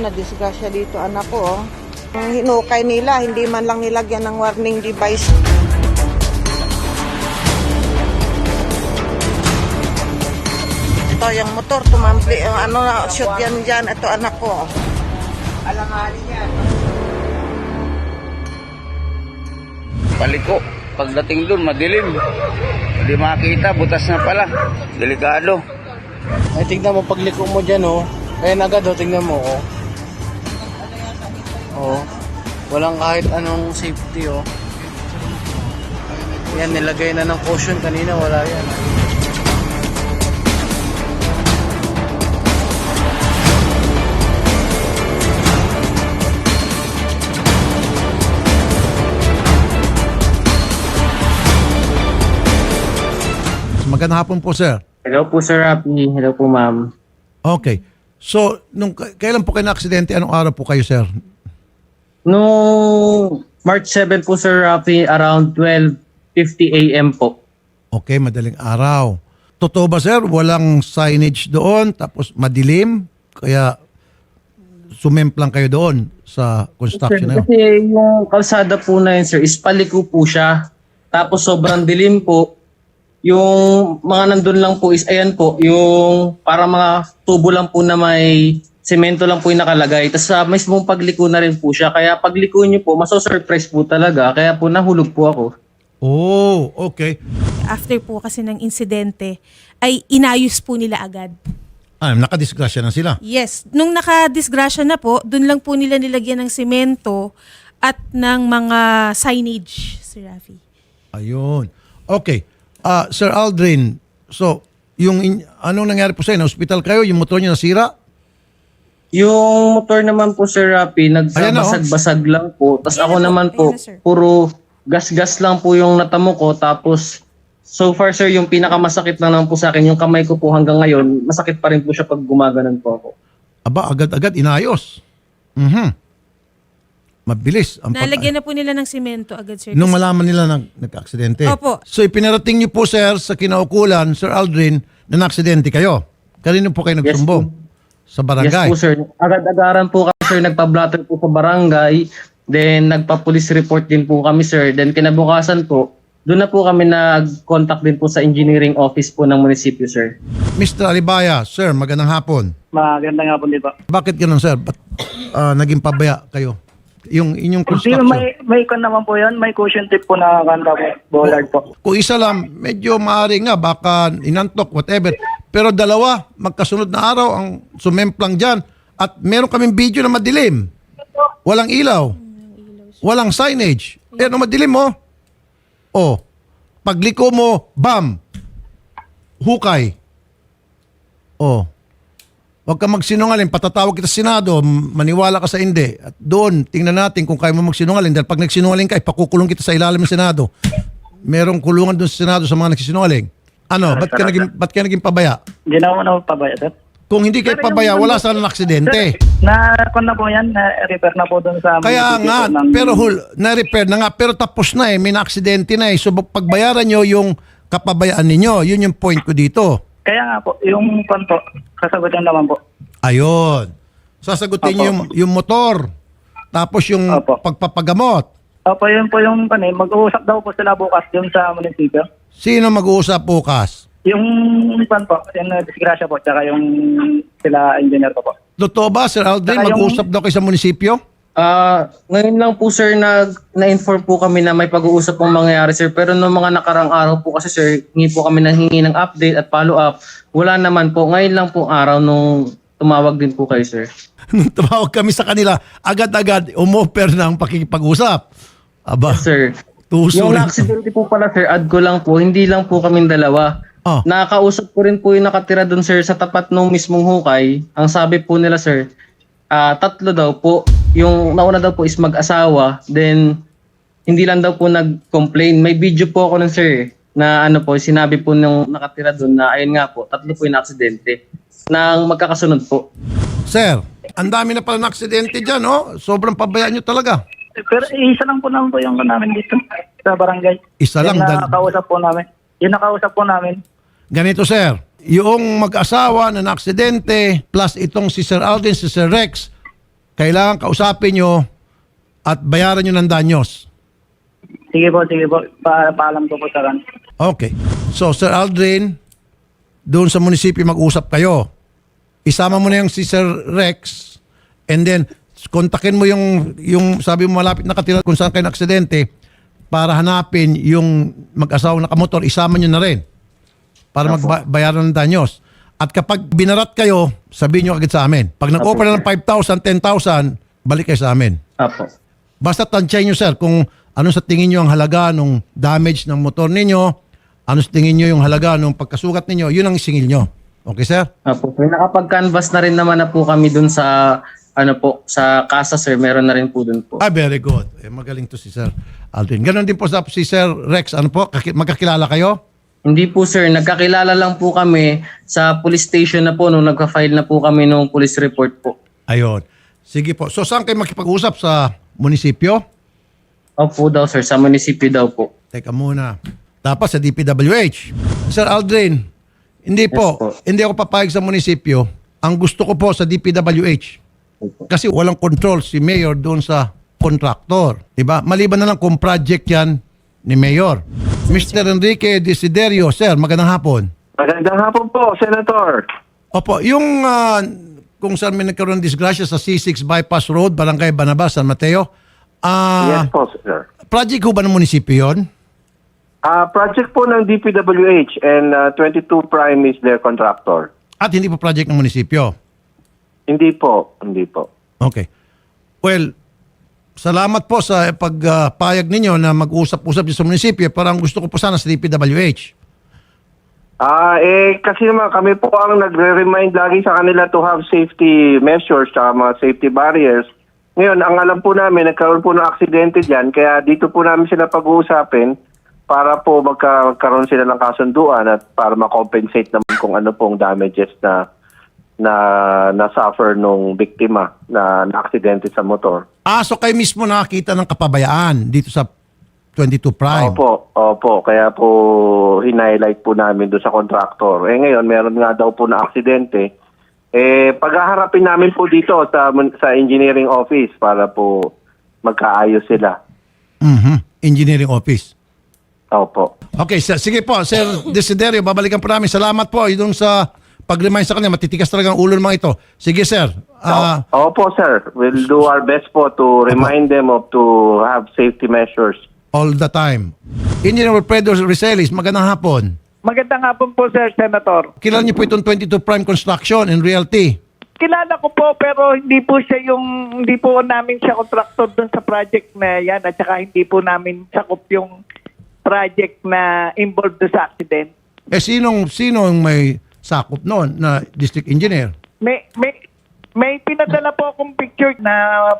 na-disgrasya dito anak ko. Oh. Ang hinukay nila, hindi man lang nilagyan ng warning device. Ito, yung motor, tumambli. Yung ano, shoot yan dyan. Ito, anak ko. Paliko. Pagdating doon, madilim. Hindi makita, butas na pala. Delikado. Ay, tignan mo, pagliko mo dyan, oh. Ayan agad, oh, tignan mo, oh. Oh. Walang kahit anong safety, oh. Yan, nilagay na ng caution kanina, wala yan. Magandang hapon po, sir. Hello po, Sir Rapi. Hello po, ma'am. Okay. So, nung kailan po kayo na-aksidente? Anong araw po kayo, sir? Noong March 7 po, Sir Rapi, around 12.50 a.m. po. Okay, madaling araw. Totoo ba, sir? Walang signage doon, tapos madilim, kaya sumemplang kayo doon sa construction na yun. Kasi yung kalsada po na yun, sir, is paliko po siya. Tapos sobrang dilim po. Yung mga nandun lang po is, ayan po, yung para mga tubo lang po na may semento lang po yung nakalagay. Tapos sa mismong pagliko na rin po siya. Kaya pagliko nyo po, maso-surprise po talaga. Kaya po nahulog po ako. Oh, okay. after po kasi ng insidente, ay inayos po nila agad. Ah, nakadisgrasya na sila. Yes, nung nakadisgrasya na po, dun lang po nila nilagyan ng semento at ng mga signage, Sir Rafi. Ayun. Okay. Ah, Sir Aldrin, so, yung in- anong nangyari po sa inyo? Hospital kayo? Yung motor niyo nasira? Yung motor naman po, Sir Rapi, oh. nagsabasag-basag lang po. Tapos Ayan ako na po, naman po, ayan na, sir. puro gas-gas lang po yung natamo ko. Tapos, so far, sir, yung pinakamasakit lang naman po sa akin, yung kamay ko po hanggang ngayon, masakit pa rin po siya pag gumaganan po ako. Aba, agad-agad inayos. Mhm. Mabilis. Ang pag- Nalagyan na po nila ng semento agad, Sir. Nung malaman nila nag nagka-aksidente. Opo. So ipinarating niyo po sir sa kinaukulan, Sir Aldrin, na na-aksidente kayo. Kanino po kayo Yes, nagsumbong? Sa Yes barangay. po, sir. Agad-agaran po kami, sir, nagpa-blatter po sa barangay. Then, nagpa-police report din po kami, sir. Then, kinabukasan po, doon na po kami nag-contact din po sa engineering office po ng munisipyo, sir. Mr. Alibaya, sir, magandang hapon. Maganda nga po dito. Bakit ganun sir? Ba't ah, naging pabaya kayo? Yung inyong Hindi, construction. may, may kon naman po yan. May cushion tip po na kanta po. Bollard po. Kung isa lang, medyo maaari nga, baka inantok, whatever. Pero dalawa, magkasunod na araw ang sumemplang dyan. At meron kaming video na madilim. Walang ilaw. Walang signage. Eh, ano madilim mo? Oh, pagliko mo, bam! Hukay. Oh. Huwag ka magsinungaling, patatawag kita sa Senado, maniwala ka sa hindi. At doon, tingnan natin kung kaya mo magsinungaling. Dahil pag nagsinungaling ka, ipakukulong kita sa ilalim ng Senado. Merong kulungan doon sa Senado sa mga nagsisinungaling. Ano, ba't ka naging, ba't ka naging pabaya? Hindi na ako na pabaya, sir. Kung hindi kayo pabaya, wala sana ng aksidente. Na kon na po yan. Na repair na po doon sa Kaya munisipyo nga, po ng- pero hul, na-repair na nga, pero tapos na eh, may na-aksidente na eh. So pagbayaran nyo yung kapabayaan ninyo, yun yung point ko dito. Kaya nga po, yung kon po, kasagutan naman po. Ayun. Sasagutin nyo yung, yung motor. Tapos yung Opo. pagpapagamot. Opo, yun po yung kan eh. Mag-uusap daw po sila bukas doon sa munisipyo. Sino mag-uusap bukas? Yung kon po, yung uh, disgrasya po, tsaka yung sila engineer ko po. Totoo ba, Sir Aldrin? Saka yung- Mag-uusap daw kayo sa munisipyo? Ah, ngayon lang po sir nag na-inform po kami na may pag-uusap pong mangyayari sir pero noong mga nakarang araw po kasi sir hingi po kami ng hingi ng update at follow up. Wala naman po. Ngayon lang po araw nung tumawag din po kayo sir. Nung tumawag kami sa kanila, agad-agad umoffer ng pakikipag-usap. Aba, Sir, tuso yung rin. na-accidente po pala sir, add ko lang po, hindi lang po kaming dalawa. Oh. Nakakausap ko rin po yung nakatira doon sir sa tapat ng mismong hukay. Ang sabi po nila sir, ah, tatlo daw po. Yung nauna daw po is mag-asawa. Then, hindi lang daw po nag-complain. May video po ako nun sir na ano po, sinabi po nung nakatira doon na ayun nga po, tatlo po yung aksidente nang magkakasunod po. Sir, ang dami na pala na aksidente dyan, oh. Sobrang pabayaan nyo talaga. Pero isa lang po naman po yung namin dito sa barangay. Isa lang, Yung dal- nakausap po namin. Yung nakausap po namin. Ganito, sir. Yung mag-asawa na na-aksidente, plus itong si Sir Aldrin, si Sir Rex, kailangan kausapin nyo at bayaran nyo ng danyos. Sige po, sige po. Pa paalam ko po sa kan. Okay. So, Sir Aldrin, doon sa munisipyo mag-usap kayo. Isama mo na yung si Sir Rex and then kontakin mo yung, yung sabi mo malapit na katira kung saan kayo aksidente para hanapin yung mag-asawa na kamotor, isama nyo na rin para magbayaran ng danyos. At kapag binarat kayo, sabihin nyo agad sa amin. Pag nag-offer na ng 5,000, 10,000, balik kayo sa amin. Apo. Basta tansyahin nyo sir kung ano sa tingin nyo ang halaga ng damage ng motor ninyo, ano sa tingin nyo yung halaga ng pagkasugat ninyo, yun ang isingil nyo. Okay sir? Apo. Nakapag-canvas na rin naman na po kami dun sa ano po, sa casa sir, meron na rin po dun po. Ah, very good. Eh, magaling to si Sir Aldrin. Ganon din po sa si Sir Rex. Ano po? Kaki- magkakilala kayo? Hindi po sir, nagkakilala lang po kami sa police station na po nung nagka-file na po kami nung police report po. Ayun. Sige po. So saan kayo makipag-usap? Sa munisipyo? Opo daw sir, sa munisipyo daw po. Teka muna. Dapat sa DPWH. Sir Aldrin, hindi po. po. Hindi ako papayag sa munisipyo. Ang gusto ko po sa DPWH. Kasi walang control si Mayor doon sa contractor. Diba? Maliban na lang kung project yan ni Mayor. Mr. Enrique Desiderio, sir, magandang hapon. Magandang hapon po, Senator. Opo, yung ah, kung saan may nagkaroon ng disgrasya sa C6 Bypass Road, Barangay Banabas, San Mateo, ah, yes po, sir. project ho ba ng munisipyo yun? Ah, project po ng DPWH and ah, 22 Prime is their contractor. At hindi po project ng munisipyo? Hindi po, hindi po. Okay. Well, salamat po sa pagpayag ninyo na mag-usap-usap sa munisipyo. Parang gusto ko po sana sa DPWH. Ah, eh kasi naman kami po ang nagre-remind lagi sa kanila to have safety measures sa mga safety barriers. Ngayon, ang alam po namin, nagkaroon po ng aksidente dyan, kaya dito po namin sila pag-uusapin para po magka- magkaroon sila ng kasunduan at para ma-compensate naman kung ano pong damages na na na-suffer nung biktima na na-aksidente sa motor. Ah, so kayo mismo nakakita ng kapabayaan dito sa 22 Prime. Opo, opo. Kaya po hinighlight po namin doon sa contractor. Eh ngayon, meron nga daw po na aksidente. Eh, paghaharapin namin po dito sa, sa engineering office para po magkaayos sila. Mhm. Engineering Office. Opo. Okay, sir, sige po, Sir Desiderio, babalikan po namin. Salamat po yung sa pag-remind sa kanya. Matitikas talaga ang ulo ng mga ito. Sige, sir. Ah, Opo, sir. We'll do our best po to remind them of to have safety measures. all the time. Engineer Wilfredo Rizelis, magandang hapon. Magandang hapon po, Sir Senator. Kilala niyo po itong 22 Prime Construction and Realty. Kilala ko po pero hindi po siya yung hindi po namin siya contractor dun sa project na yan at saka hindi po namin sakop yung project na involved sa accident. Eh, sinong, sinong may sakop noon na district engineer? May may may pinadala po akong picture na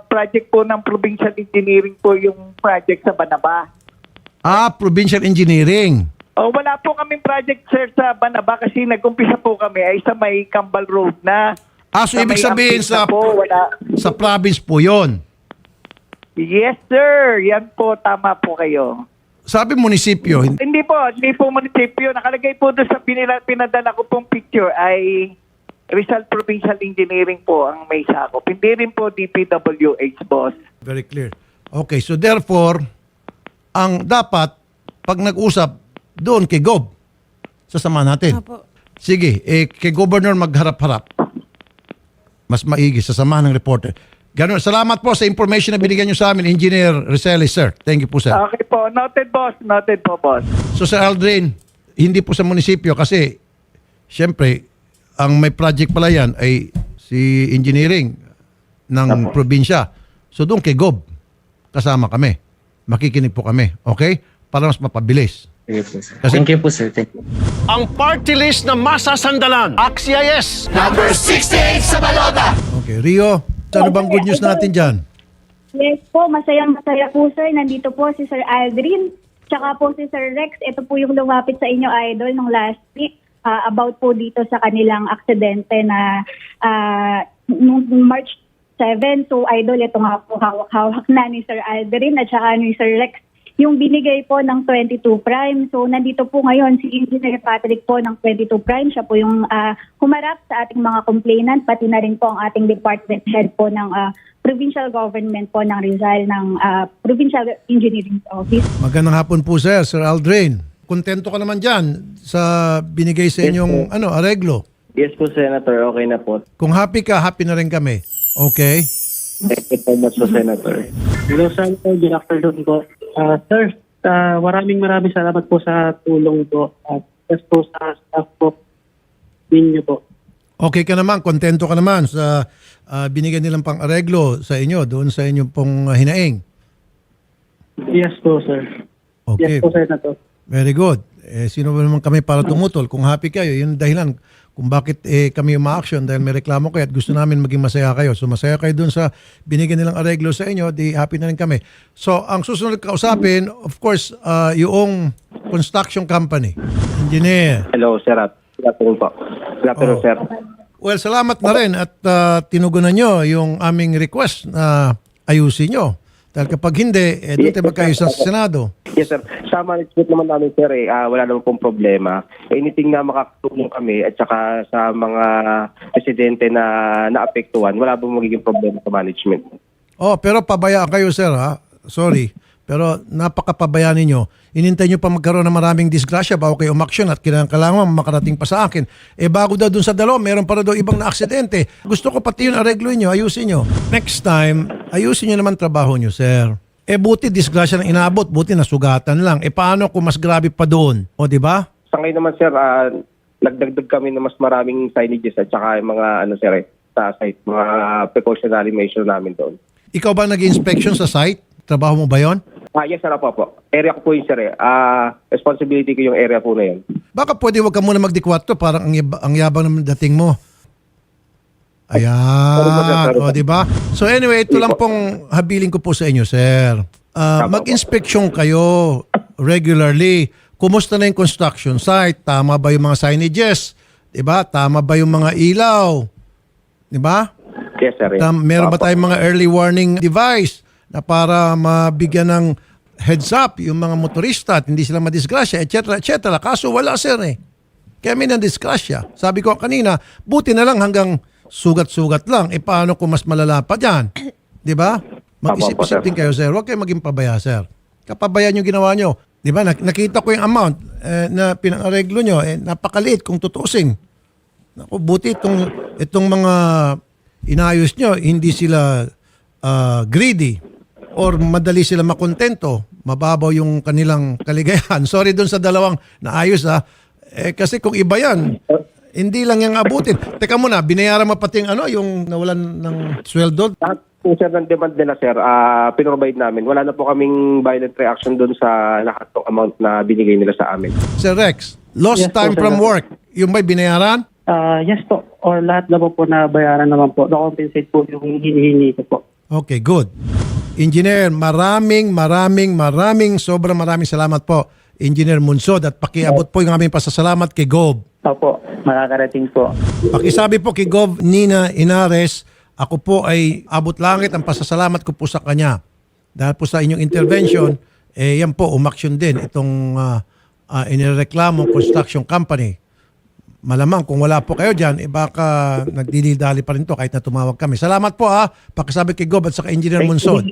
project po ng provincial engineering po yung project sa Banaba. Ah, Provincial Engineering. O wala po kaming project sir sa Banaba kasi nag-umpisa po kami ay sa may Cambal Road na. Ah, so Sa ibig may sabihin sa, po, wala. sa province po yon. Yes sir, yan po tama po kayo. Sabi munisipyo, hin- Hindi po, hindi po munisipyo. Nakalagay po doon sa pinila, pinadala ko pong picture ay Rizal Provincial Engineering po ang may sakop. Hindi rin po DPWH, boss. very clear. Okay, so therefore, ang dapat, pag nag-usap, doon kay Gob, sasama natin. Sige, eh, kay Governor magharap-harap. Mas maigi, sasama ng reporter. Ganun. Salamat po sa information na binigyan nyo sa amin, Engineer Rizeles, sir. Thank you po, sir. Okay po, noted boss, noted po boss. So Sir Aldrin, hindi po sa munisipyo kasi siyempre ang may project pala yan ay si engineering ng probinsya. So doon kay Gob, kasama kami. Makikinig po kami. Okay? Para mas mapabilis. Sige po sir. Kasi- Thank you po sir. Thank you. ang party list na masasandalan. Axia yes! Okay, Rio, ano bang good news natin dyan? Yes po, masayang masaya po sir. Nandito po si Sir Aldrin. Tsaka po si Sir Rex. Ito po yung lumapit sa inyo idol nung last week ah, about po dito sa kanilang aksidente na ah, nung March 7. So idol, ito nga po hawak-hawak na ni Sir Aldrin at saka ni Sir Rex yung binigay po ng 22 Prime. So nandito po ngayon si Engineer Patrick po ng 22 Prime. Siya po yung ah, humarap sa ating mga complainant, pati na rin po ang ating department head po ng ah, provincial government po ng Rizal ng ah, Provincial Engineering Office. Magandang hapon po sir, Sir Aldrin. Kontento ka naman dyan sa binigay sa inyong ano, areglo. Yes po, Senator. Okay na po. Kung happy ka, happy na rin kami. Okay? Thank you so much po, Senator. Hello, Senator. Good afternoon po. Ah, sir, ah, maraming maraming salamat po sa tulong po at yes po sa staff po ninyo po. Okay ka naman, kontento ka naman sa ah, binigyan nilang pang areglo sa inyo doon sa inyong pong hinaing. Yes po, sir. Okay. Yes po, Senator. Very good. Eh, sino ba naman kami para tumutol? Kung happy kayo, yun ang dahilan kung bakit eh, kami uma-action dahil may reklamo kayo at gusto namin maging masaya kayo. So masaya kayo dun sa binigyan nilang areglo sa inyo, di happy na rin kami. So ang susunod kausapin, of course, ah, yung construction company. Engineer. Hello, sir. Good afternoon po. Good afternoon, Oh. sir. Well, salamat na rin at ah, tinugunan nyo yung aming request na ayusin nyo. Dahil kapag hindi, eh, doon tayo magkaayos sa Senado. Yes, sir. Sa management naman namin, sir, eh, ah, wala naman pong problema. Anything na makakatulong kami at saka sa mga residente na naapektuhan, wala pong magiging problema sa management. Oh, pero pabayaan kayo, sir, ha? Sorry. Pero napakapabayaan ninyo. Inintay nyo pa magkaroon ng maraming disgrasya bago kayo umaksyon at kailangan makarating pa sa akin. Eh bago daw dun sa dalawa, meron pa daw ibang na-aksidente. Gusto ko pati yun areglo nyo, ayusin nyo. Next time, ayusin nyo naman trabaho nyo, sir. Eh buti disgrasya ng inabot, buti nasugatan lang. Eh paano kung mas grabe pa doon? O di ba? Sa ngayon naman, sir, ah, nagdagdag kami ng mas maraming signages at saka yung mga, ano, sir, eh, sa site, mga precautionary measure namin doon. Ikaw ba nag-inspection sa site? Trabaho mo ba yon? Ah, yes, sir, po po. Area ko po yun, sir, eh. Ah, responsibility ko yung area po na yun. Baka pwede wag ka muna magdikwatro parang ang, yab- ang yabang naman dating mo. Ayan. O, di ba? So anyway, ito lang pong habiling ko po sa inyo, sir. Ah, mag-inspeksyon kayo regularly. Kumusta na yung construction site? Tama ba yung mga signages? Di ba? Tama ba yung mga ilaw? Di ba? Yes, sir. eh. Tam, meron ba Opo. tayong mga early warning device na para mabigyan ng heads up yung mga motorista at hindi sila madisgrasya, etc. etc. Kaso wala sir eh. Kaya may nadisgrasya. Sabi ko kanina, buti na lang hanggang sugat-sugat lang. E paano kung mas malala pa dyan? Di ba? Mag-isip-isip din kayo sir. Huwag kayo maging pabaya sir. Kapabayaan yung ginawa nyo. Di ba? Nak- nakita ko yung amount eh, na pinangareglo nyo. Eh, napakaliit kung tutuusin. Naku, buti itong, itong mga inayos nyo, hindi sila ah, greedy or madali sila makontento. Mababaw yung kanilang kaligayahan. Sorry dun sa dalawang naayos ha. Eh, kasi kung iba yan, hindi lang yung abutin. Teka muna, binayaran mo pati yung, ano, yung nawalan ng sweldo. Lahat po sir ng demand nila sir, ah pinrovide namin. Wala na po kaming violent reaction doon sa lahat ng amount na binigay nila sa amin. Sir Rex, lost Yes po, time sir. from work. Yung ba'y binayaran? Ah, yes po. Or lahat na po po na bayaran naman po. Na-compensate po yung hinihingi ko po. Okay, good. Engineer, maraming, maraming, maraming, sobrang maraming salamat po. Engineer Munsod at pakiabot po yung aming pasasalamat kay Gob. Opo, makakarating po. Pakisabi po kay Gov Nina Inares, ako po ay abot langit ang pasasalamat ko po sa kanya. Dahil po sa inyong intervention, eh yan po, umaksyon din itong uh, uh, inireklamo construction company. Malamang kung wala po kayo dyan, eh baka nagdidildali pa rin to kahit na tumawag kami. Salamat po ha. Pakisabi kay Gov at sa Engineer Munsod.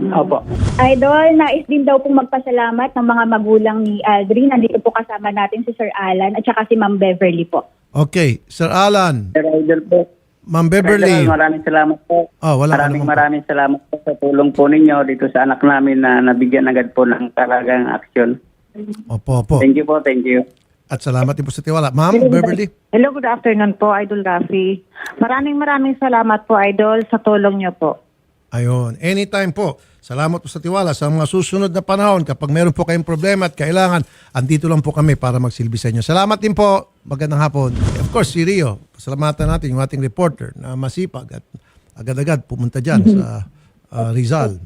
Opo. Idol, nais din daw pong magpasalamat ng mga magulang ni Aldrin. Nandito po kasama natin si Sir Alan at saka si Ma'am Beverly po. Okay, Sir Alan, Sir Idol po. Ma'am Beverly. Sir, maraming salamat po. Oh, wala maraming maraming salamat po sa tulong po ninyo dito sa anak namin na nabigyan agad po ng talagang aksyon. Opo, opo. Thank you po, thank you. At salamat din po sa tiwala. Ma'am Beverly. Hello, good afternoon po, Idol Rafi. Maraming maraming salamat po, Idol, sa tulong niyo po. Ayun. Anytime po. Salamat po sa tiwala. Sa mga susunod na panahon, kapag meron po kayong problema at kailangan, andito lang po kami para magsilbi sa inyo. Salamat din po. Magandang hapon. Of course, si Rio. Pasalamatan natin yung ating reporter na masipag at agad-agad pumunta dyan sa uh, Rizal.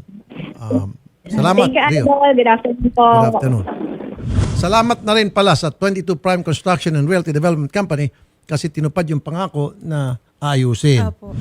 Um, salamat, Thank you, Rio. Good afternoon po. Good afternoon. Salamat na rin pala sa 22 Prime Construction and Realty Development Company kasi tinupad yung pangako na ayusin. Opo.